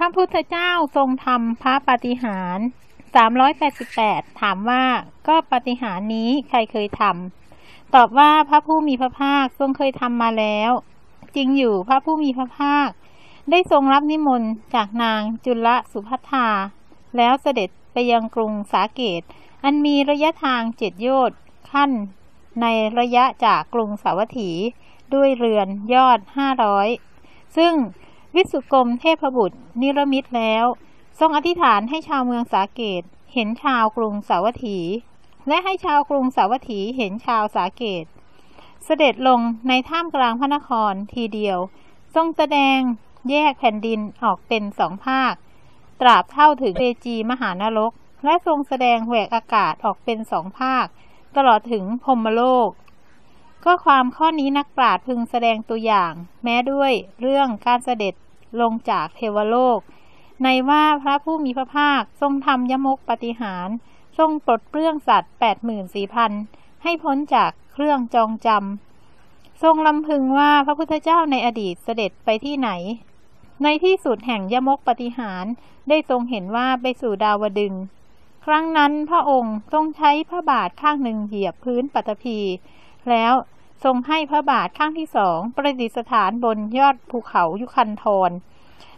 พระพุทธเจ้าทรงทำพระปฏิหาริย์388 ถามว่าก็ปฏิหารนี้ใครเคยทำตอบว่าพระผู้มีพระภาคทรงเคยทำมาแล้ว จริงอยู่พระผู้มีพระภาค ได้ทรงรับนิมนต์จากนางจุลสุภัทาแล้วเสด็จไปยังกรุงสาเกต อันมีระยะทางเจ็ดโยชน์ขั้น ในระยะจากกรุงสาวัตถี ด้วยเรือนยอดห้าร้อยซึ่ง วิสุกรมเทพบุตร นิรมิตแล้ว ทรงอธิษฐานให้ชาวเมืองสาเกต เห็นชาวกรุงสาวัตถี และให้ชาวกรุงสาวัตถีเห็นชาวสาเกต เสด็จลงในท่ามกลางพระนครทีเดียว ทรงแสดงแยกแผ่นดินออกเป็นสองภาค ตราบเท่าถึงเรจีมหานรก และทรงแสดงแหวกอากาศออกเป็นสองภาค ตลอดถึงพรมโลก ก็ความข้อนี้นักปราชญ์พึงแสดงตัวอย่าง แม้ด้วยเรื่องการเสด็จ ลงจากเทวโลก ในว่าพระผู้มีพระภาคทรงทำยมกปฏิหารทรงปลดเปลื้องสัตว์แปดหมื่นสี่พันให้พ้นจากเครื่องจองจำทรงลำพึงว่าพระพุทธเจ้าในอดีตเสด็จไปที่ไหน ในที่สุดแห่งยมกปฏิหารได้ทรงเห็นว่าไปสู่ดาวดึง ครั้งนั้นพระองค์ทรงใช้พระบาทข้างหนึ่งเหยียบพื้นปัตภีแล้ว ทรงให้พระบาทข้างที่สองประดิษฐานบนยอดภูเขายุคันธร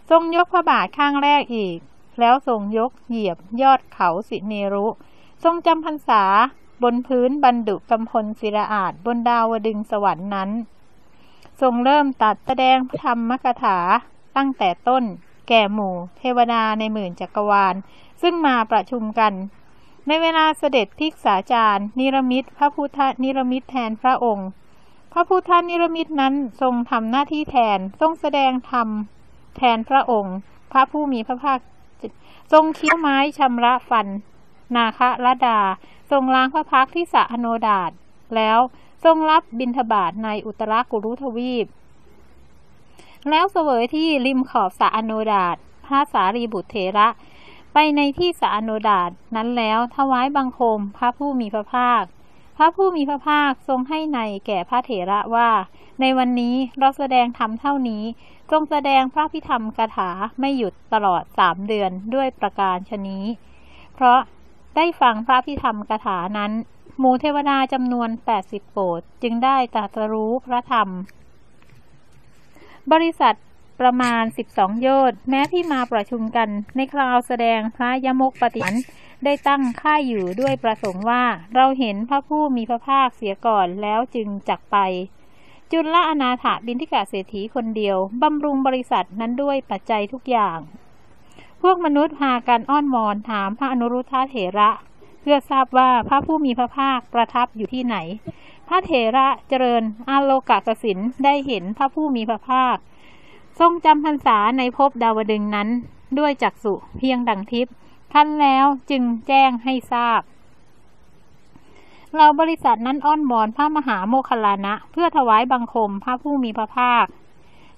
ทรงยกพระบาทข้างแรกอีก แล้วทรงยกเหยียบยอดเขาสิเนรุ ทรงจำพรรษาบนพื้นบรรดุกำพลศิระอาจบนดาวดึงสวรรค์นั้น ทรงเริ่มตัดแสดงพระธรรมกถาตั้งแต่ต้นแก่หมู่ เทวดาในหมื่นจักรวาล ซึ่งมาประชุมกัน ในเวลาเสด็จพิกษาจารย์ นิรมิตพระพุทธนิรมิตแทนพระองค์ พระพุทธนิรมิตนั้นทรงทำหน้าที่แทน ทรงแสดงธรรมแทนพระองค์ พระผู้มีพระภาค ทรงเคี้ยวไม้ชำระฟัน นาคะระดา ทรงล้างพระพักที่สะอโนดาตแล้วทรงรับบิณฑบาตในอุตรากุรุทวีป แล้วเสวยที่ริมขอบสะอโนดาตพระสารีบุตรเถระ ไปในที่สะอโนดาตนั้นแล้วถวายบังคมพระผู้มีพระภาค ระผู้มีพระภาคทรงให้ในแก่พระเถระว่า ในวันนี้เราแสดงธรรมเท่านี้ทรงแสดงพระพิธรรมคาถาไม่หยุดตลอดสามเดือนด้วยประการชนี้ เพราะได้ฟังพระพิธรรมคาถานั้นหมู่เทวดาจำนวนแปดสิบโปรดจึงได้ตรัสรู้พระธรรม บริษัทประมาณสิบสองโยชน์แม้ที่มาประชุมกันในคราวแสดงพระยมกปฏิหัน ได้ตั้งค่ายอยู่ด้วยประสงค์ว่า เราเห็นพระผู้มีพระภาคเสียก่อนแล้วจึงจักไป จุลละอนาถาบินทิกาเศรษฐีคนเดียว บำรุงบริษัทนั้นด้วยปัจจัยทุกอย่าง พวกมนุษย์พากันอ้อนวอนถามพระอนุรุทธาเถระ เพื่อทราบว่าพระผู้มีพระภาคประทับอยู่ที่ไหน พระเถระเจริญอาโลกากสินได้เห็นพระผู้มีพระภาค ทรงจำพรรษาในภพดาวดึงนั้นด้วยจักสุเพียงดังทิพย์ ท่านแล้วจึงแจ้งให้ทราบ เราบริษัทนั้นอ้อนวอนพระมหาโมคคลานะ เพื่อถวายบังคมพระผู้มีพระภาค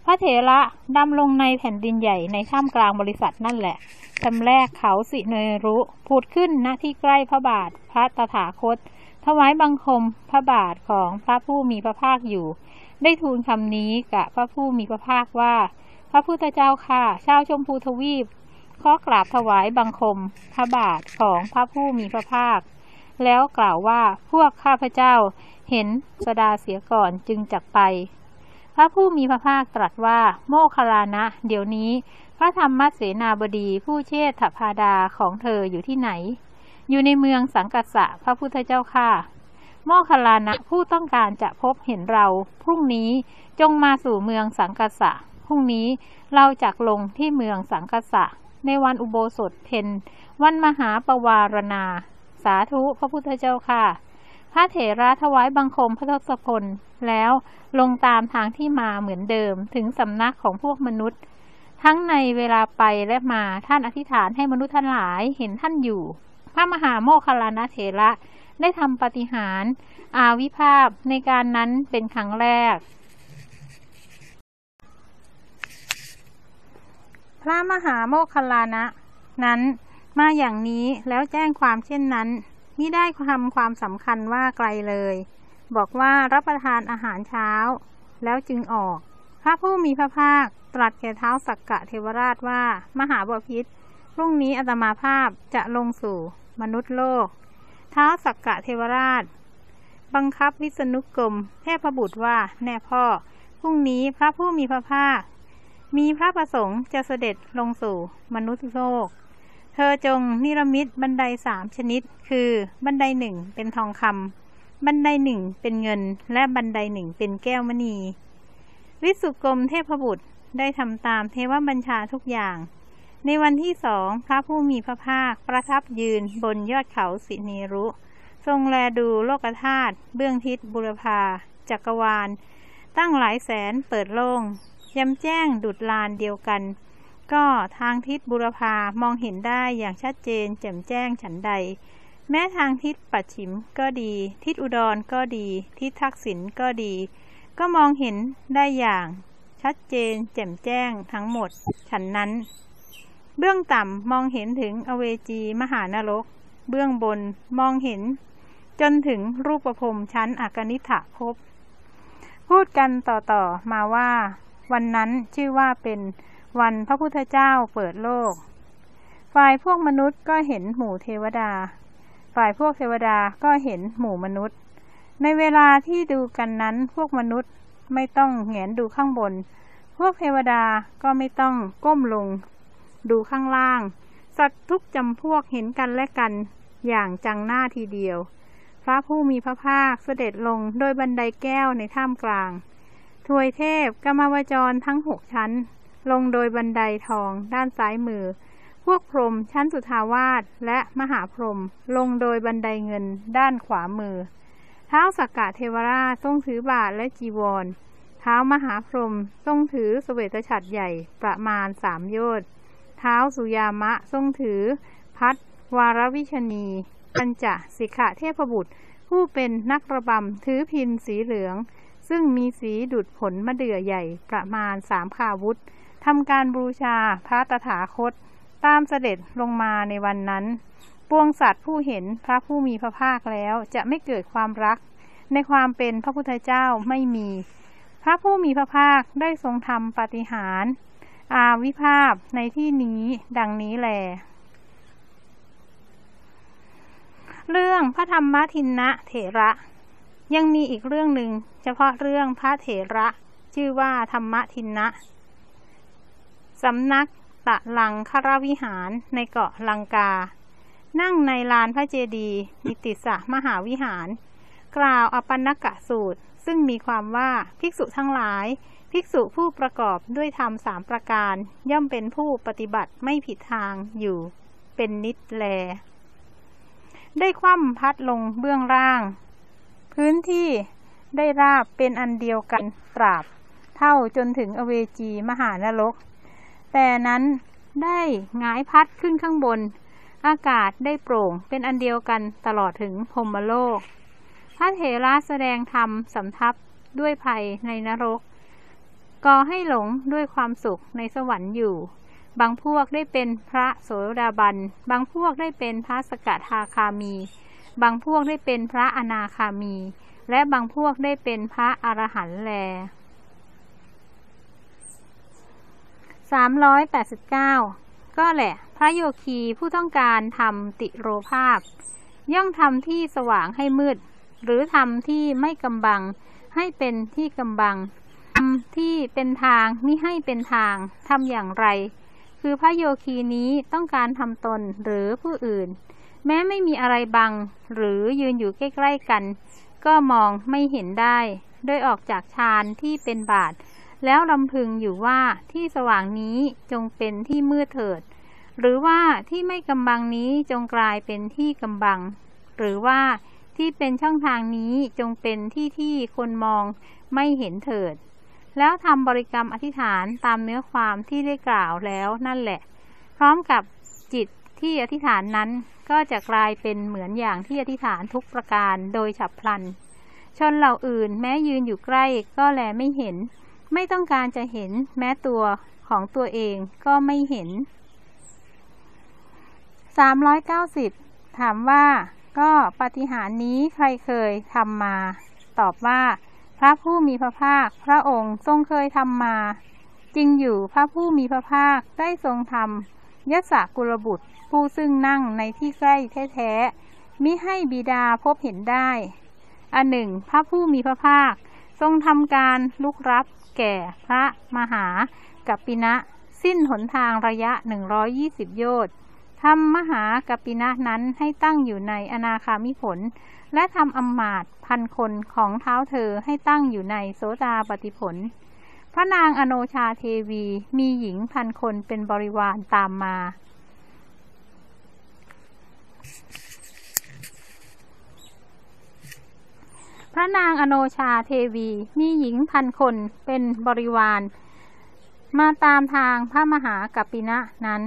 พระเถระดำลงในแผ่นดินใหญ่ในท่ามกลางบริษัทนั่นแหละจำแรกเขาสิเนรุผุดขึ้นณที่ใกล้พระบาทพระตถาคต ถวายบังคมพระบาทของพระผู้มีพระภาคอยู่ ได้ทูลคำนี้กับพระผู้มีพระภาคว่า พระพุทธเจ้าค่ะ ชาวชมพูทวีป ขอกราบถวายบังคมพระบาทของพระผู้มีพระภาค แล้วกล่าวว่าพวกข้าพเจ้าเห็นสดาเสียก่อนจึงจักไป พระผู้มีพระภาคตรัสว่าโมคลานะ เดี๋ยวนี้ พระธรรมเสนาบดีผู้เชษฐพาดาของเธออยู่ที่ไหน อยู่ในเมืองสังกัสะพระพุทธเจ้าค่ะโมคลานะผู้ต้องการจะพบเห็นเรา พรุ่งนี้จงมาสู่เมืองสังกัสะพรุ่งนี้เราจักลงที่เมืองสังกัสสะ ในวันอุโบสถเพนวันมหาปวารณา สาธุพระพุทธเจ้าค่ะ พระเถระถวายบังคมพระทศพลแล้วลงตามทางที่มาเหมือนเดิมถึงสำนักของพวกมนุษย์ ทั้งในเวลาไปและมาท่านอธิษฐานให้มนุษย์ทั้งหลายเห็นท่านอยู่ พระมหาโมคคลานะเถระได้ทำปฏิหาร อาวิภาพในการนั้นเป็นครั้งแรก พระมหาโมคคลานะ นั้นมาอย่างนี้แล้วแจ้งความเช่นนั้นมิได้ทำความสำคัญว่าไกลเลย บอกว่ารับประทานอาหารเช้า แล้วจึงออก พระผู้มีพระภาคตรัสแก่เท้าสักกะเทวราชว่า มหาบพิษพรุ่งนี้อาตมาภาพจะลงสู่มนุษย์โลก เท้าสักกะเทวราช บังคับวิษณุกรมเทพบุตรว่าแน่พ่อ พรุ่งนี้พระผู้มีพระภาค มีพระประสงค์จะเสด็จลงสู่มนุษย์โลก เธอจงนิรมิตบันไดสามชนิด คือบันไดหนึ่งเป็นทองคำบันไดหนึ่งเป็นเงิน และบันไดหนึ่งเป็นแก้วมณี วิสุกรมเทพบุตรได้ทำตามเทวบัญชาทุกอย่าง ในวันที่สองพระผู้มีพระภาคประทับยืนบนยอดเขาสิเนรุ ทรงแลดูโลกธาตุเบื้องทิศบุรพาจักรวาล ตั้งหลายแสนเปิดโล่ง ยำแจ้งดุดลานเดียวกัน ก็ทางทิศบุรพามองเห็นได้อย่างชัดเจน แจ่มแจ้งฉันใด แม้ทางทิศปัจฉิมก็ดี ทิศอุดรก็ดี ทิศทักษิณก็ดี ก็มองเห็นได้อย่างชัดเจน แจ่มแจ้งทั้งหมด ฉันนั้น เบื้องต่ำมองเห็นถึงอเวจีมหานรก เบื้องบนมองเห็น จนถึงรูปภพชั้นอากนิฐะภพพูดกันต่อ ๆ มาว่า วันนั้นชื่อว่าเป็นวันพระพุทธเจ้าเปิดโลก ฝ่ายพวกมนุษย์ก็เห็นหมู่เทวดา ฝ่ายพวกเทวดาก็เห็นหมู่มนุษย์ ในเวลาที่ดูกันนั้นพวกมนุษย์ไม่ต้องแงนดูข้างบน พวกเทวดาก็ไม่ต้องก้มลง ดูข้างล่าง สัตว์ทุกจำพวกเห็นกันและกันอย่างจังหน้าทีเดียว พระผู้มีพระภาคเสด็จลงโดยบันไดแก้วในถ้ำกลาง ทวยเทพกรรมวจรทั้งหกชั้น ลงโดยบันไดทองด้านซ้ายมือ พวกพรหมชั้นสุทาวาสและมหาพรหมลงโดยบันไดเงินด้านขวามือ เท้าสักกะเทวราชทรงถือบาทและจีวร เท้ามหาพรหมทรงถือสเสวตฉัตรใหญ่ประมาณสามโยชน์เท้าสุยามะทรงถือ พัดวารวิชนีปัญจสิกขะเทพบุตร ผู้เป็นนักระบำถือพินสีเหลือง ซึ่งมีสีดุดผลมะเดื่อใหญ่ประมาณสามขาวุธทำการบูชาพระตถาคต ตามเสด็จลงมาในวันนั้น ปวงสัตว์ผู้เห็นพระผู้มีพระภาคแล้วจะไม่เกิดความรัก ในความเป็นพระพุทธเจ้าไม่มี พระผู้มีพระภาคได้ทรงทำปาฏิหารอาวิภาพในที่นี้ดังนี้แลเรื่องพระธรรมทินนะเถระ ยังมีอีกเรื่องหนึ่งเฉพาะเรื่องพระเถระ ชื่อว่าธรรมทินนะสำนักตะลังคารวิหารในเกาะลังกา นั่งในลานพระเจดีย์มิติสะมหาวิหาร กล่าวอปันนกะสูตร ซึ่งมีความว่าภิกษุทั้งหลาย ภิกษุผู้ประกอบด้วยธรรมสามประการ ย่อมเป็นผู้ปฏิบัติไม่ผิดทางอยู่ เป็นนิดแล ได้คว่ำพัดลงเบื้องล่าง พื้นที่ได้ราบเป็นอันเดียวกันตราบ เท่าจนถึงอเวจีมหานรก แต่นั้นได้งายพัดขึ้นข้างบน อากาศได้โปร่งเป็นอันเดียวกันตลอดถึงพรมโลก พระเถระแสดงธรรมสำทับด้วยภัยในนรก ก่อให้หลงด้วยความสุขในสวรรค์อยู่ บางพวกได้เป็นพระโสดาบัน บางพวกได้เป็นพระสกทาคามี บางพวกได้เป็นพระอนาคามี และบางพวกได้เป็นพระอรหันต์แลสามร้อยแปดสิบเก้าก็แหละ พระโยคีผู้ต้องการทำติโรภาพ ย่อมทำที่สว่างให้มืด หรือทำที่ไม่กำบัง ให้เป็นที่กำบังทำที่เป็นทางนี่ให้เป็นทางทำอย่างไร คือพระโยคีนี้ต้องการทำตนหรือผู้อื่น แม้ไม่มีอะไรบัง หรือยืนอยู่ใกล้ๆกัน ก็มองไม่เห็นได้ โดยออกจากฌานที่เป็นบาท แล้วลำพึงอยู่ว่าที่สว่างนี้จงเป็นที่มืดเถิด หรือว่าที่ไม่กำบังนี้จงกลายเป็นที่กำบัง หรือว่าที่เป็นช่องทางนี้จงเป็นที่ที่คนมองไม่เห็นเถิด แล้วทำบริกรรมอธิษฐานตามเนื้อความที่ได้กล่าวแล้วนั่นแหละ พร้อมกับจิตที่อธิษฐานนั้น ก็จะกลายเป็นเหมือนอย่างที่อธิษฐานทุกประการโดยฉับพลัน ชนเหล่าอื่นแม้ยืนอยู่ใกล้ก็แลไม่เห็น ไม่ต้องการจะเห็นแม้ตัวของตัวเองก็ไม่เห็น 390 ถามว่าก็ปฏิหารนี้ใครเคยทำมา ตอบว่า พระผู้มีพระภาคพระองค์ทรงเคยทำมา จริงอยู่พระผู้มีพระภาคได้ทรงทำ ยศกุลบุตร ผู้ซึ่งนั่งในที่ใกล้แท้ๆมิให้บิดาพบเห็นได้ อันหนึ่ง พระผู้มีพระภาค ทรงทำการลุกรับแก่พระมหากัปปินะ สิ้นหนทางระยะ 120 โยชน์ทำมหากัปปินะนั้นให้ตั้งอยู่ในอนาคามิผล และทำอำมาตพันคนของเท้าเธอให้ตั้งอยู่ในโสดาปฏิผล พระนางอโนชาเทวีมีหญิงพันคนเป็นบริวารตามมา พระนางอโนชาเทวีมีหญิงพันคนเป็นบริวาร มาตามทางพระมหากัปปินะนั้น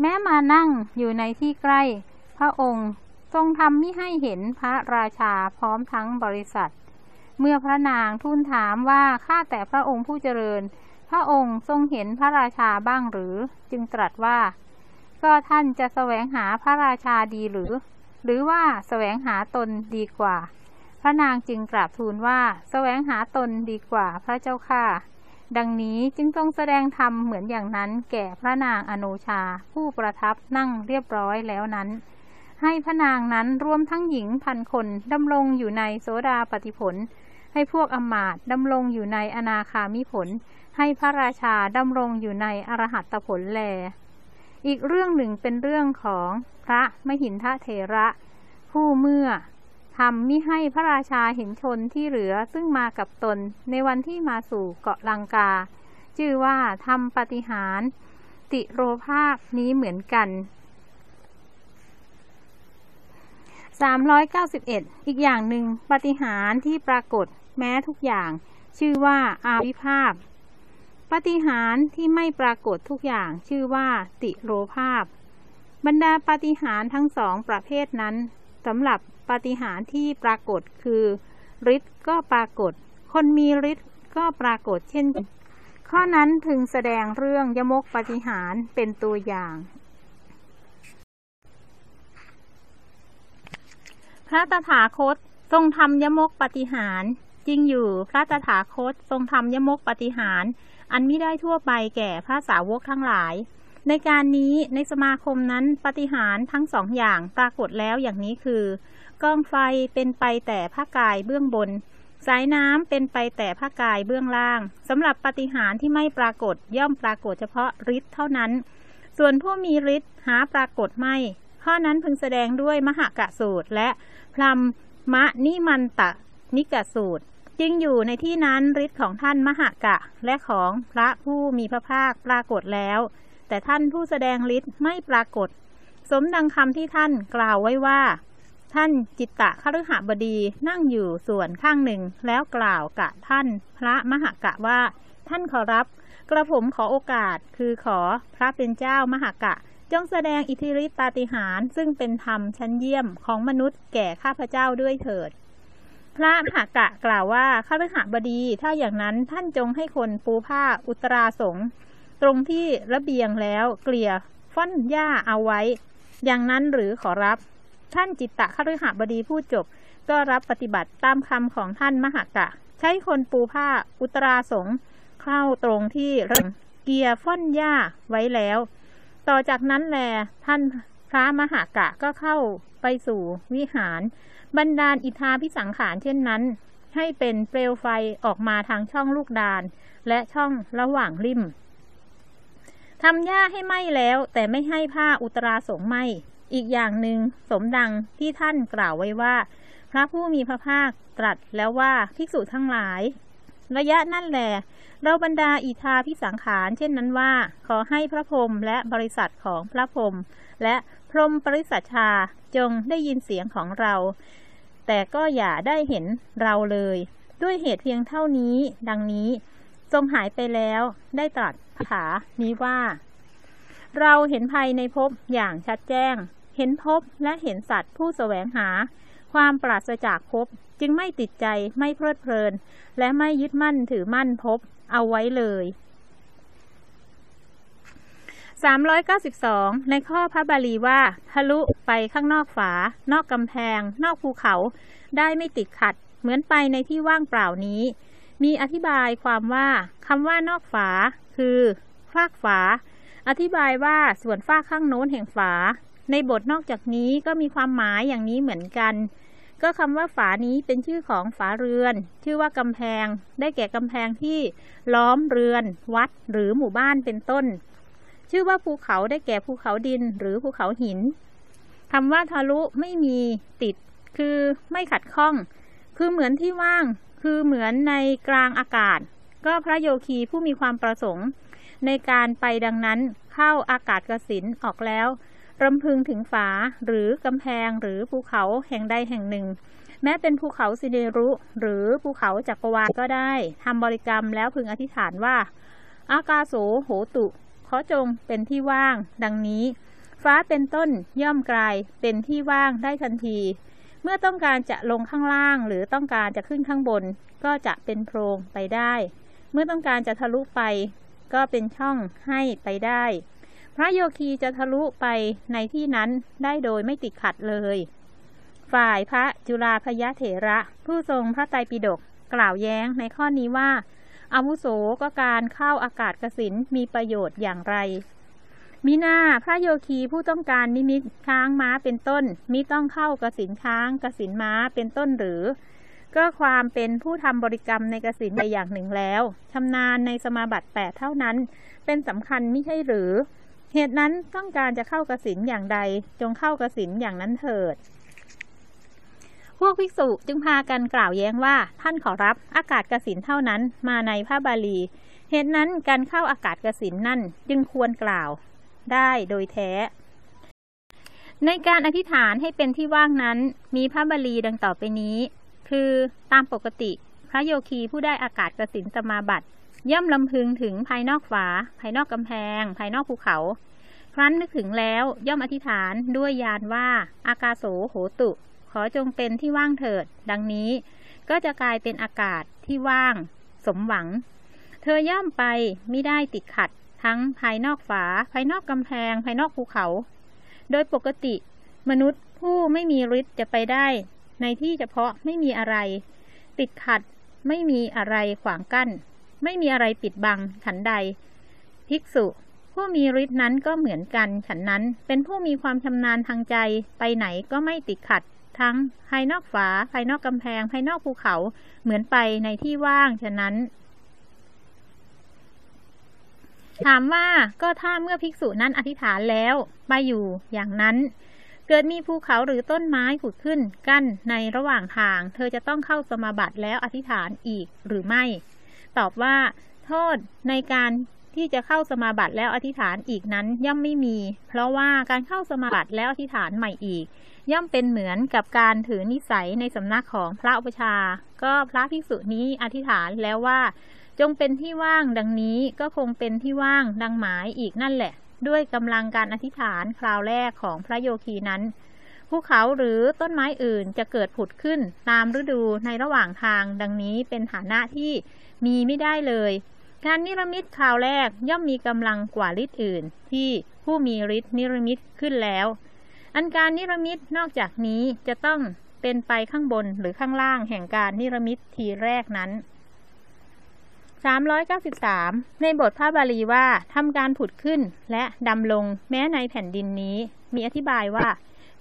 แม้มานั่งอยู่ในที่ใกล้พระองค์ทรงทำมิให้เห็นพระราชาพร้อมทั้งบริษัท เมื่อพระนางทูลถามว่าข้าแต่พระองค์ผู้เจริญ พระองค์ทรงเห็นพระราชาบ้างหรือ จึงตรัสว่า ก็ท่านจะแสวงหาพระราชาดีหรือ หรือว่าแสวงหาตนดีกว่า พระนางจึงกราบทูลว่าแสวงหาตนดีกว่าพระเจ้าค่ะ ดังนี้จึงทรงแสดงธรรมเหมือนอย่างนั้น แก่พระนางอโนชา ผู้ประทับนั่งเรียบร้อยแล้วนั้นให้พระนางนั้นรวมทั้งหญิงพันคนดำรงอยู่ในโสดาปฏิผล ให้พวกอมาตดำรงอยู่ในอนาคามิผล ให้พระราชาดำรงอยู่ในอรหัตผลแล อีกเรื่องหนึ่งเป็นเรื่องของพระมหินทเถระ ผู้เมื่อทำมิให้พระราชาเห็นชนที่เหลือซึ่งมากับตนในวันที่มาสู่เกาะลังกา ชื่อว่าทำปฏิหาร ติโรภาพนี้เหมือนกัน 391 อีกอย่างหนึ่งปฏิหารที่ปรากฏแม้ทุกอย่าง ชื่อว่าอาวิภาพ ปฏิหารที่ไม่ปรากฏทุกอย่าง ชื่อว่าติโรภาพ บรรดาปฏิหารทั้งสองประเภทนั้นสำหรับปฏิหารที่ปรากฏคือฤทธิ์ก็ปรากฏ คนมีฤทธิ์ก็ปรากฏเช่น ข้อนั้นถึงแสดงเรื่องยมกปฏิหารเป็นตัวอย่าง พระตถาคตทรงทำยมกปฏิหารจริงอยู่พระตถาคตทรงทำยมกปฏิหารอันไม่ได้ทั่วไปแก่พระสาวกทั้งหลาย ในการนี้ในสมาคมนั้นปฏิหารทั้งสองอย่างปรากฏแล้วอย่างนี้คือกองไฟเป็นไปแต่พระกายเบื้องบน สายน้ำเป็นไปแต่พระกายเบื้องล่างสำหรับปฏิหารที่ไม่ปรากฏย่อมปรากฏเฉพาะฤทธิ์เท่านั้น ส่วนผู้มีฤทธิ์หาปรากฏไม่ ข้อนั้นพึงแสดงด้วยมหากะสูตร และพรมมะนิมันตะนิกะสูตร จึงอยู่ในที่นั้นฤทธิ์ของท่านมหากะ และของพระผู้มีพระภาคปรากฏแล้ว แต่ท่านผู้แสดงฤทธิ์ไม่ปรากฏ สมดังคำที่ท่านกล่าวไว้ว่า ท่านจิตตะคฤหบดีนั่งอยู่ส่วนข้างหนึ่งแล้วกล่าวกับท่านพระมหากะว่า ท่านขอรับ กระผมขอโอกาสคือขอพระเป็นเจ้ามหากะ จงแสดงอิทธิฤทธิปาฏิหาริย์ซึ่งเป็นธรรมชั้นเยี่ยมของมนุษย์แก่ข้าพเจ้าด้วยเถิด พระมหากะกล่าวว่าข้าพเจ้าบดี ถ้าอย่างนั้นท่านจงให้คนปูผ้าอุตราสงตรงที่ระเบียงแล้วเกลี่ยฟั่นหญ้าเอาไว้ อย่างนั้นหรือขอรับ ท่านจิตตะข้าพเจ้าบดีพูดจบ ก็รับปฏิบัติตามคำของท่านมหากะ ใช้คนปูผ้าอุตราสงเข้าตรงที่เกียฟั่นหญ้าไว้แล้ว ต่อจากนั้นแลท่านพระมหากะก็เข้าไปสู่วิหาร บรรดาลอิทาพิสังขารเช่นนั้น ให้เป็นเปลวไฟออกมาทางช่องลูกดาน และช่องระหว่างริมทำหญ้าให้ไหมแล้ว แต่ไม่ให้ผ้าอุตราสงไหมอีกอย่างหนึ่งสมดังที่ท่านกล่าวไว้ว่า พระผู้มีพระภาคตรัสแล้วว่าภิกษุทั้งหลาย ระยะนั่นแหละ เราบรรดาอิทาพิสังขาร เช่นนั้นว่า ขอให้พระพรหมและบริษัทของพระพรหมและพรหมปริสัชชาจงได้ยินเสียงของเรา แต่ก็อย่าได้เห็นเราเลย ด้วยเหตุเพียงเท่านี้ ดังนี้ ทรงหายไปแล้วได้ตรัสขานี้ว่า เราเห็นภัยในภพอย่างชัดแจ้ง เห็นภพและเห็นสัตว์ผู้แสวงหา ความปราศจากภพ จึงไม่ติดใจไม่เพลิดเพลิน และไม่ยึดมั่นถือมั่นภพเอาไว้เลย392 ในข้อพระบาลีว่า ทะลุไปข้างนอกฝา นอกกำแพง นอกภูเขา ได้ไม่ติดขัด เหมือนไปในที่ว่างเปล่านี้ มีอธิบายความว่าคำว่านอกฝา คือฟากฝา อธิบายว่าส่วนฟากข้างโน้นแห่งฝา ในบทนอกจากนี้ก็มีความหมายอย่างนี้เหมือนกัน ก็คำว่าฝานี้เป็นชื่อของฝาเรือน ชื่อว่ากำแพง ได้แก่กำแพงที่ล้อมเรือน วัดหรือหมู่บ้านเป็นต้น ชื่อว่าภูเขาได้แก่ภูเขาดินหรือภูเขาหินคำว่าทะลุไม่มีติด คือไม่ขัดข้อง คือเหมือนที่ว่าง คือเหมือนในกลางอากาศ ก็พระโยคีผู้มีความประสงค์ ในการไปดังนั้นเข้าอากาศกสินออกแล้ว รำพึงถึงฝาหรือกำแพงหรือภูเขาแห่งใดแห่งหนึ่ง แม้เป็นภูเขาสิเนรุ หรือภูเขาจักรวาลก็ได้ทำบริกรรมแล้วพึงอธิษฐานว่า อากาโสโหตุ ขอจงเป็นที่ว่าง ดังนี้ ฟ้าเป็นต้นย่อมกลายเป็นที่ว่างได้ทันที เมื่อต้องการจะลงข้างล่าง หรือต้องการจะขึ้นข้างบน ก็จะเป็นโพรงไปได้ เมื่อต้องการจะทะลุไป ก็เป็นช่องให้ไปได้ พระโยคีจะทะลุไปในที่นั้นได้โดยไม่ติดขัดเลย ฝ่ายพระจุฬาพยเถระผู้ทรงพระไตรปิฎกกล่าวแย้งในข้อนี้ว่า อาวุโสก็การเข้าอากาศกสินมีประโยชน์อย่างไรมิหน้าพระโยคีผู้ต้องการนิมิตช้างม้าเป็นต้นมิต้องเข้ากสินช้างกสินม้าเป็นต้นหรือ ก็ความเป็นผู้ทำบริกรรมในกสินใดอย่างหนึ่งแล้วชำนาญในสมาบัติแปดเท่านั้น เป็นสำคัญไม่ใช่หรือ เหตุนั้นต้องการจะเข้ากสินอย่างใด จงเข้ากสินอย่างนั้นเถิด พวกภิกษุจึงพากันกล่าวแย้งว่า ท่านขอรับอากาศกสินเท่านั้นมาในพระบาลี เหตุนั้นการเข้าอากาศกสินนั่นจึงควรกล่าวได้โดยแท้ ในการอธิษฐานให้เป็นที่ว่างนั้น มีพระบาลีดังต่อไปนี้ คือตามปกติ พระโยคีผู้ได้อากาศกสินสมาบัติ ย่อมลำพึงถึงภายนอกฝา ภายนอกกำแพง ภายนอกภูเขา ครั้นนึกถึงแล้วย่อมอธิษฐานด้วยยานว่า อากาโสโหตุ ขอจงเป็นที่ว่างเถิด ดังนี้ ก็จะกลายเป็นอากาศที่ว่าง สมหวัง เธอย่อมไปไม่ได้ติดขัด ทั้งภายนอกฝา ภายนอกกำแพง ภายนอกภูเขา โดยปกติ มนุษย์ผู้ไม่มีฤทธิ์จะไปได้ ในที่เฉพาะไม่มีอะไร ติดขัดไม่มีอะไรขวางกั้น ไม่มีอะไรปิดบัง ฉันใด ภิกษุ ผู้มีฤทธิ์นั้นก็เหมือนกัน ฉันนั้นเป็นผู้มีความชำนาญทางใจ ไปไหนก็ไม่ติดขัด ทั้งภายนอกฝา ภายนอกกำแพง ภายนอกภูเขา เหมือนไปในที่ว่าง ฉะนั้น ถามว่าก็ถ้าเมื่อภิกษุนั้นอธิษฐานแล้วไปอยู่อย่างนั้นเกิดมีภูเขาหรือต้นไม้ผุดขึ้นกั้นในระหว่างทาง เธอจะต้องเข้าสมาบัติแล้วอธิษฐานอีกหรือไม่ ตอบว่า โทษในการที่จะเข้าสมาบัติแล้วอธิษฐานอีกนั้นย่อมไม่มี เพราะว่าการเข้าสมาบัติแล้วอธิษฐานใหม่อีก ย่อมเป็นเหมือนกับการถือนิสัยในสำนักของพระอุปชา ก็พระภิกษุนี้อธิษฐานแล้วว่า จงเป็นที่ว่างดังนี้ก็คงเป็นที่ว่างดังหมายอีกนั่นแหละ ด้วยกำลังการอธิษฐานคราวแรกของพระโยคีนั้น ภูเขาหรือต้นไม้อื่นจะเกิดผุดขึ้นตามฤดูในระหว่างทางดังนี้เป็นฐานะที่มีไม่ได้เลย การนิรมิตคราวแรกย่อมมีกำลังกว่าฤทธิ์อื่น ที่ผู้มีฤทธิ์นิรมิตขึ้นแล้ว อันการนิรมิตนอกจากนี้จะต้องเป็นไปข้างบนหรือข้างล่างแห่งการนิรมิตทีแรกนั้น 393 ในบทพระบาลีว่าทำการผุดขึ้นและดำลงแม้ในแผ่นดินนี้ มีอธิบายว่า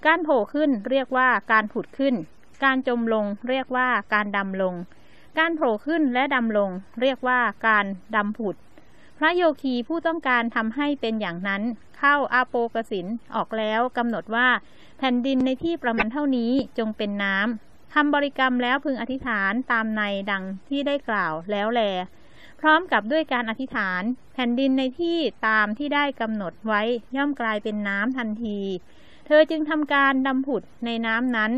การโผล่ขึ้นเรียกว่าการผุดขึ้น การจมลงเรียกว่าการดำลง การโผล่ขึ้นและดำลง เรียกว่าการดำผุด พระโยคีผู้ต้องการทำให้เป็นอย่างนั้น เข้าอาโปกสินออกแล้วกำหนดว่า แผ่นดินในที่ประมาณเท่านี้จงเป็นน้ำทำบริกรรมแล้วพึงอธิษฐานตามในดังที่ได้กล่าวแล้วแลพร้อมกับด้วยการอธิษฐาน แผ่นดินในที่ตามที่ได้กำหนดไว้ย่อมกลายเป็นน้ำทันที เธอจึงทำการดำผุดในน้ำนั้น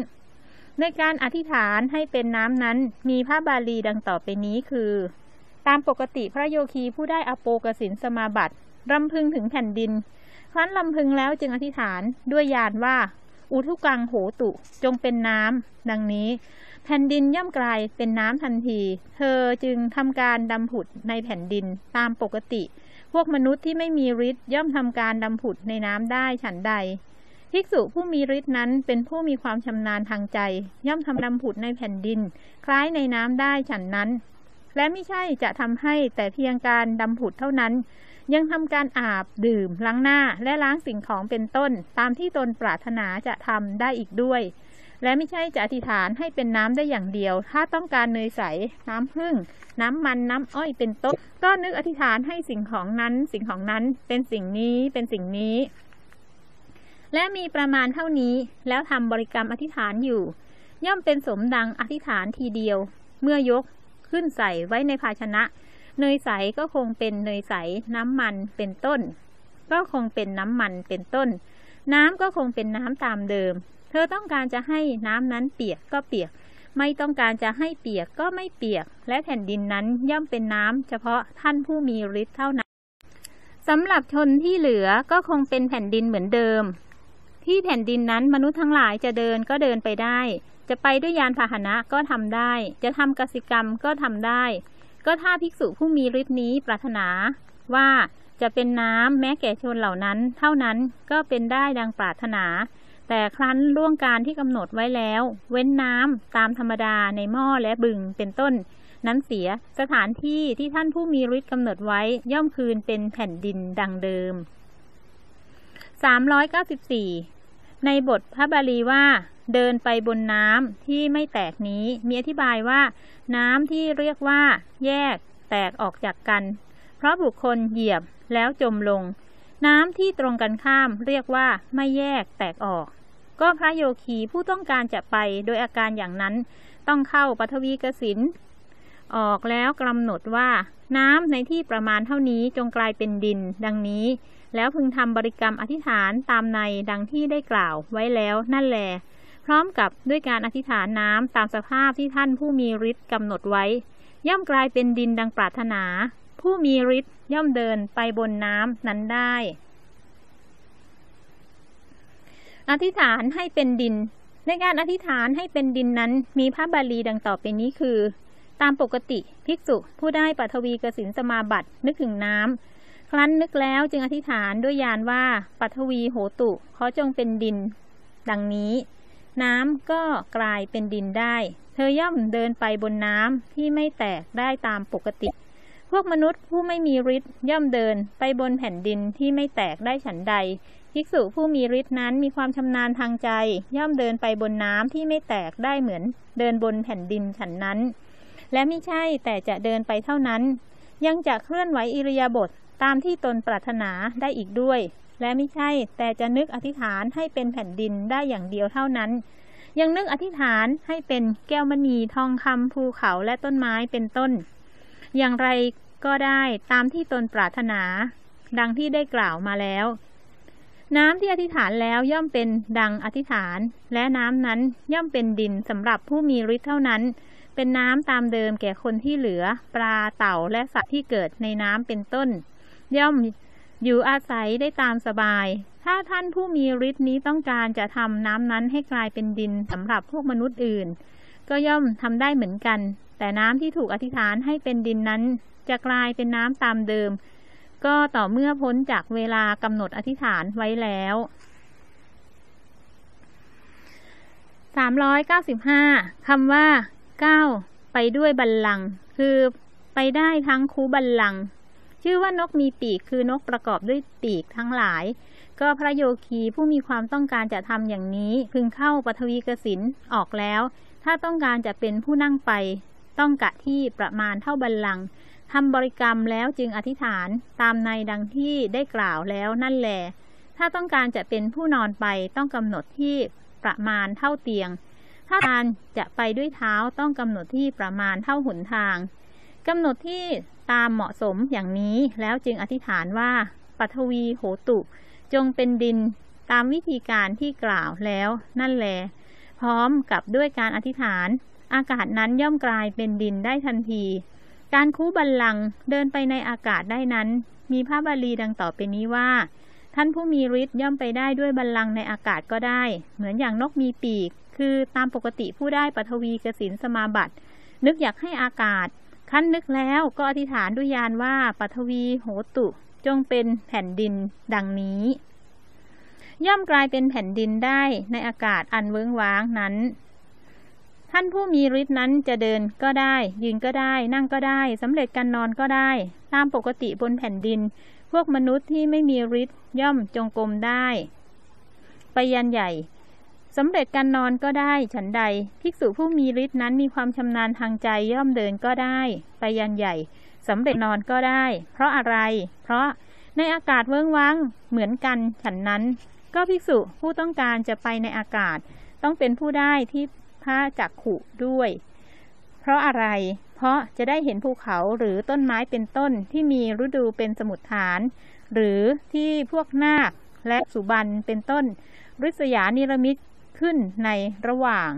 ในการอธิษฐานให้เป็นน้ำนั้นมีพระบาลีดังต่อไปนี้คือ ตามปกติพระโยคีผู้ได้อโปกสินสมาบัติรำพึงถึงแผ่นดิน ครั้นลำพึงแล้วจึงอธิษฐานด้วยยานว่า อุทุกังโหตุจงเป็นน้ำดังนี้ แผ่นดินย่อมกลายเป็นน้ำทันที เธอจึงทำการดำผุดในแผ่นดินตามปกติ พวกมนุษย์ที่ไม่มีฤทธิ์ย่อมทำการดำผุดในน้ำได้ฉันใด ภิกษุผู้มีฤทธิ์นั้นเป็นผู้มีความชำนาญทางใจ ย่อมทำดำผุดในแผ่นดิน คล้ายในน้ำได้ฉันนั้น และไม่ใช่จะทำให้แต่เพียงการดำผุดเท่านั้น ยังทำการอาบดื่ม ล้างหน้าและล้างสิ่งของเป็นต้น ตามที่ตนปรารถนาจะทำได้อีกด้วย และไม่ใช่จะอธิษฐานให้เป็นน้ำได้อย่างเดียว ถ้าต้องการเนยใส น้ำผึ้งน้ำมันน้ำอ้อยเป็นต้นก็นึกอธิษฐานให้สิ่งของนั้น สิ่งของนั้นเป็นสิ่งนี้เป็นสิ่งนี้ และมีประมาณเท่านี้ แล้วทำบริกรรมอธิษฐานอยู่ ย่อมเป็นสมดังอธิษฐานทีเดียว เมื่อยกขึ้นใส่ไว้ในภาชนะ เนยใสก็คงเป็นเนยใสน้ำมันเป็นต้น ก็คงเป็นน้ำมันเป็นต้น น้ำก็คงเป็นน้ำตามเดิม เธอต้องการจะให้น้ำนั้นเปียกก็เปียก ไม่ต้องการจะให้เปียกก็ไม่เปียก และแผ่นดินนั้นย่อมเป็นน้ำเฉพาะท่านผู้มีฤทธิ์เท่านั้นสำหรับชนที่เหลือก็คงเป็นแผ่นดินเหมือนเดิม ที่แผ่นดินนั้นมนุษย์ทั้งหลายจะเดินก็เดินไปได้ จะไปด้วยยานพาหนะก็ทำได้ จะทำกสิกรรมก็ทำได้ ก็ถ้าภิกษุผู้มีฤทธิ์นี้ปรารถนา ว่าจะเป็นน้ำแม้แก่ชนเหล่านั้น เท่านั้นก็เป็นได้ดังปรารถนา แต่ครั้นล่วงการที่กำหนดไว้แล้ว เว้นน้ำตามธรรมดาในหม้อและบึงเป็นต้น นั้นเสียสถานที่ที่ท่านผู้มีฤทธิ์กำหนดไว้ย่อมคืนเป็นแผ่นดินดังเดิม 394 ในบทพระบาลีว่า เดินไปบนน้ำที่ไม่แตกนี้มีอธิบายว่า น้ำที่เรียกว่า แยก แตกออกจากกัน เพราะบุคคลเหยียบแล้วจมลง น้ำที่ตรงกันข้ามเรียกว่าไม่แยกแตกออก ก็พระโยคีผู้ต้องการจะไปโดยอาการอย่างนั้น ต้องเข้าปฐวีกสิน ออกแล้วกำหนดว่า น้ำในที่ประมาณเท่านี้จงกลายเป็นดิน ดังนี้ แล้วพึงทำบริกรรมอธิษฐานตามในดังที่ได้กล่าวไว้แล้วนั่นแหลพร้อมกับด้วยการอธิษฐานน้ำตามสภาพที่ท่านผู้มีฤทธิ์กำหนดไว้ ย่อมกลายเป็นดินดังปรารถนา ผู้มีฤทธิ์ย่อมเดินไปบนน้ำนั้นได้ อธิษฐานให้เป็นดิน ในการอธิษฐานให้เป็นดินนั้นมีพระบาลีดังต่อไปนี้คือ ตามปกติภิกษุผู้ได้ปัทวีกสินสมาบัตินึกถึงน้ำครั้นนึกแล้วจึงอธิษฐานด้วยยานว่าปัทวีโหตุขอจงเป็นดิน ดังนี้ น้ำก็กลายเป็นดินได้ เธอย่อมเดินไปบนน้ำที่ไม่แตกได้ตามปกติ พวกมนุษย์ผู้ไม่มีฤทธิ์ย่อมเดินไปบนแผ่นดินที่ไม่แตกได้ฉันใดภิกษุผู้มีฤทธิ์นั้นมีความชำนาญทางใจ ย่อมเดินไปบนน้ำที่ไม่แตกได้เหมือน เดินบนแผ่นดินฉันนั้น และไม่ใช่แต่จะเดินไปเท่านั้น ยังจะเคลื่อนไหวอิริยาบถตามที่ตนปรารถนาได้อีกด้วย และไม่ใช่แต่จะนึกอธิษฐานให้เป็นแผ่นดินได้อย่างเดียวเท่านั้น ยังนึกอธิษฐานให้เป็นแก้วมณีทองคำภูเขาและต้นไม้เป็นต้น อย่างไรก็ได้ตามที่ตนปรารถนา ดังที่ได้กล่าวมาแล้ว น้ำที่อธิษฐานแล้วย่อมเป็นดังอธิษฐาน และน้ำนั้นย่อมเป็นดินสำหรับผู้มีฤทธิ์เท่านั้น เป็นน้ำตามเดิมแก่คนที่เหลือ ปลาเต่าและสัตว์ที่เกิดในน้ำเป็นต้น ย่อมอยู่อาศัยได้ตามสบาย ถ้าท่านผู้มีฤทธิ์นี้ต้องการจะทำน้ำนั้นให้กลายเป็นดินสำหรับพวกมนุษย์อื่น ก็ย่อมทำได้เหมือนกัน แต่น้ำที่ถูกอธิษฐานให้เป็นดินนั้น จะกลายเป็นน้ำตามเดิม ก็ต่อเมื่อพ้นจากเวลากำหนดอธิษฐานไว้แล้ว395คำว่า ก้าวไปด้วยบัลลังก์คือไปได้ทั้งคูบัลลังก์ชื่อว่านกมีปีกคือนกประกอบด้วยปีกทั้งหลาย ก็พระโยคีผู้มีความต้องการจะทำอย่างนี้ พึงเข้าปฐวีกสินออกแล้ว ถ้าต้องการจะเป็นผู้นั่งไป ต้องกะที่ประมาณเท่าบัลลังก์ทำบริกรรมแล้วจึงอธิษฐานตามในดังที่ได้กล่าวแล้วนั่นแหลถ้าต้องการจะเป็นผู้นอนไปต้องกำหนดที่ประมาณเท่าเตียง ถ้าการจะไปด้วยเท้าต้องกำหนดที่ประมาณเท่าหนทางกำหนดที่ตามเหมาะสมอย่างนี้แล้วจึงอธิษฐานว่าปัทวีโหตุ จงเป็นดินตามวิธีการที่กล่าวแล้วนั่นแล พร้อมกับด้วยการอธิษฐาน อากาศนั้นย่อมกลายเป็นดินได้ทันที การคูบัลลังเดินไปในอากาศได้นั้น มีพระบาลีดังต่อไปนี้ว่า ท่านผู้มีฤทธิ์ย่อมไปได้ด้วยบัลลังในอากาศก็ได้ เหมือนอย่างนกมีปีก คือตามปกติผู้ได้ปฐวีกสินสมาบัติ นึกอยากให้อากาศ ขั้นนึกแล้วก็อธิษฐานด้วยยานว่าปัทวีโหตุ จงเป็นแผ่นดินดังนี้ ย่อมกลายเป็นแผ่นดินได้ในอากาศอันเวิ้งว้างนั้น ท่านผู้มีฤทธิ์นั้นจะเดินก็ได้ ยืนก็ได้ นั่งก็ได้สำเร็จการนอนก็ได้ ตามปกติบนแผ่นดิน พวกมนุษย์ที่ไม่มีฤทธิ์ย่อมจงกรมได้ไปยันใหญ่ สำเร็จการนอนก็ได้ ฉันใด ภิกษุผู้มีฤทธิ์นั้นมีความชำนาญทางใจย่อมเดินก็ได้ ไปยันใหญ่สำเร็จนอนก็ได้ เพราะอะไร เพราะในอากาศเวิ้งว้างเหมือนกันฉันนั้น ก็ภิกษุผู้ต้องการจะไปในอากาศ ต้องเป็นผู้ได้ที่พระจักขุด้วย เพราะอะไร เพราะจะได้เห็นภูเขาหรือต้นไม้เป็นต้นที่มีฤดูเป็นสมุดฐาน หรือที่พวกนาคและสุบันเป็นต้นริษยานิรมิต ขึ้นในระหว่าง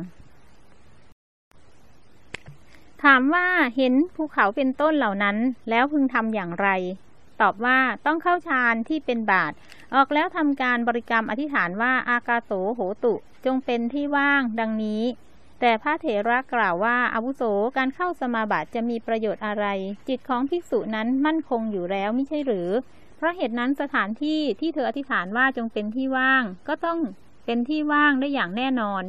ถามว่าเห็นภูเขาเป็นต้นเหล่านั้น แล้วพึงทำอย่างไร ตอบว่าต้องเข้าฌานที่เป็นบาท ออกแล้วทำการบริกรรมอธิษฐานว่าอากาโสโหตุ จงเป็นที่ว่างดังนี้แต่พระเถระกล่าวว่าอาวุโสการเข้าสมาบัติจะมีประโยชน์อะไร จิตของภิกษุนั้นมั่นคงอยู่แล้วไม่ใช่หรือ เพราะเหตุนั้นสถานที่ที่เธออธิษฐานว่าจงเป็นที่ว่าง ก็ต้อง เป็นที่ว่างได้อย่างแน่นอน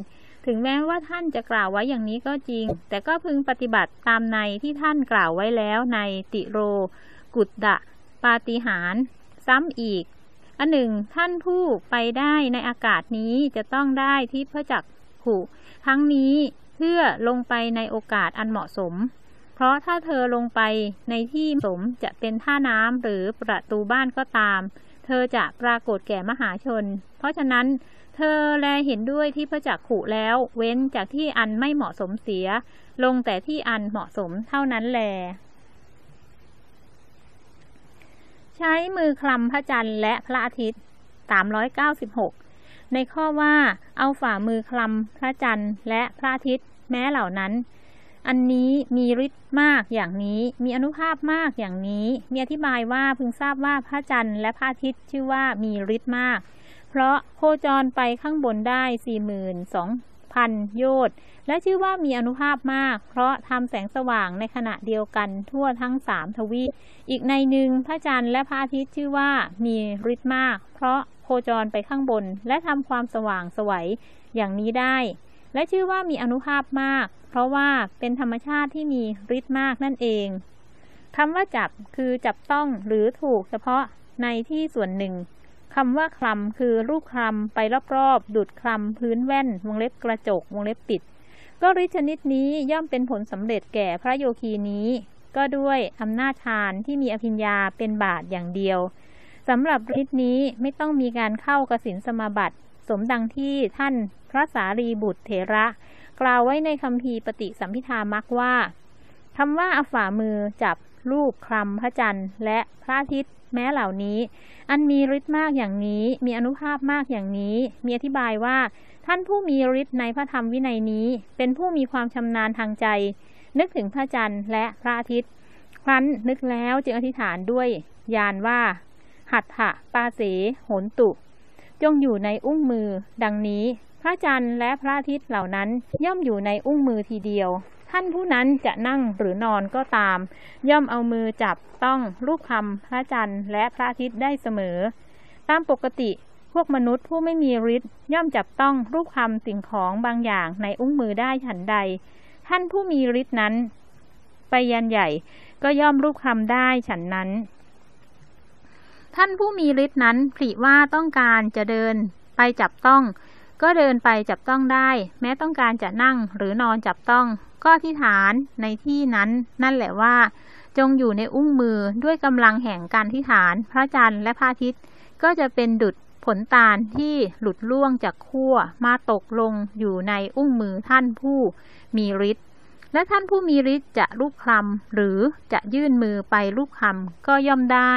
ถึงแม้ว่าท่านจะกล่าวไว้อย่างนี้ก็จริง แต่ก็พึงปฏิบัติตามในที่ท่านกล่าวไว้แล้วในติโร กุตดะปาติหารซ้ำอีก อันหนึ่ง ท่านผู้ไปได้ในอากาศนี้จะต้องได้ที่พระจักขุทั้งนี้เพื่อลงไปในโอกาสอันเหมาะสม เพราะถ้าเธอลงไปในที่สมจะเป็นท่าน้ำหรือประตูบ้านก็ตาม เธอจะปรากฏแก่มหาชน เพราะฉะนั้น เธอแลเห็นด้วยที่พระจักขุแล้ว เว้นจากที่อันไม่เหมาะสมเสีย ลงแต่ที่อันเหมาะสมเท่านั้นแล ใช้มือคลำพระจันทร์และพระอาทิตย์396 ในข้อว่าเอาฝ่ามือคลำพระจันทร์และพระอาทิตย์แม้เหล่านั้น อันนี้มีฤทธิ์มากอย่างนี้ มีอนุภาพมากอย่างนี้ มีอธิบายว่าพึงทราบว่าพระจันทร์และพระอาทิตย์ชื่อว่ามีฤทธิ์มาก เพราะโคจรไปข้างบนได้สี่หมื่นสองพันโยชน์ และชื่อว่ามีอนุภาพมาก เพราะทำแสงสว่างในขณะเดียวกันทั่วทั้งสามทวีป อีกในหนึ่งพระจันทร์และพระอาทิตย์ชื่อว่ามีฤทธิ์มาก เพราะโคจรไปข้างบน และทำความสว่างสวัยอย่างนี้ได้ และชื่อว่ามีอนุภาพมาก เพราะว่าเป็นธรรมชาติที่มีฤทธิ์มากนั่นเองคำว่าจับคือจับต้องหรือถูกเฉพาะในที่ส่วนหนึ่ง คำว่าคลำคือรูปคลำไปรอบๆดุดคลำพื้นแว่น วงเล็บกระจก วงเล็บปิด ก็ฤทธิชนิดนี้ย่อมเป็นผลสำเร็จแก่พระโยคีนี้ ก็ด้วยอำนาจฌานที่มีอภิญญาเป็นบาทอย่างเดียวสำหรับฤทธินี้ไม่ต้องมีการเข้ากสินสมาบัติ สมดังที่ท่านพระสารีบุตรเถระ กล่าวไว้ในคำพีปฏิสัมพิธามักว่าคำว่าอาฝ่ามือจับ รูปคลำพระจันทร์ และพระอาทิตย์แม้เหล่านี้ อันมีฤทธิ์มากอย่างนี้ มีอนุภาพมากอย่างนี้ มีอธิบายว่า ท่านผู้มีฤทธิ์ในพระธรรมวินัยนี้ เป็นผู้มีความชำนาญทางใจ นึกถึงพระจันทร์และพระอาทิตย์ ครั้นนึกแล้วจึงอธิษฐานด้วยยานว่า หัตถะปาเสโหนตุ จงอยู่ในอุ้งมือ ดังนี้ พระจันทร์และพระอาทิตย์เหล่านั้นย่อมอยู่ในอุ้งมือทีเดียว ท่านผู้นั้นจะนั่งหรือนอนก็ตาม ย่อมเอามือจับต้องรูปคำพระจันทร์และพระอาทิตย์ได้เสมอ ตามปกติพวกมนุษย์ผู้ไม่มีฤทธิ์ย่อมจับต้องรูปคำสิ่งของบางอย่างในอุ้งมือได้ฉันใด ท่านผู้มีฤทธิ์นั้น ไปยันใหญ่ก็ย่อมรูปคำได้ฉันนั้น ท่านผู้มีฤทธิ์นั้นผลิว่าต้องการจะเดินไปจับต้อง ก็เดินไปจับต้องได้ แม้ต้องการจะนั่งหรือนอนจับต้อง ก็ที่ฐานในที่นั้น นั่นแหละว่า จงอยู่ในอุ้งมือด้วยกำลังแห่งการที่ฐาน พระจันทร์และพระอาทิตย์ ก็จะเป็นดุดผลตาลที่หลุดล่วงจากขั้วมาตกลงอยู่ในอุ้งมือท่านผู้มีฤทธิ์และท่านผู้มีฤทธิ์จะรูปคลำหรือจะยื่นมือไปรูปคลำก็ย่อมได้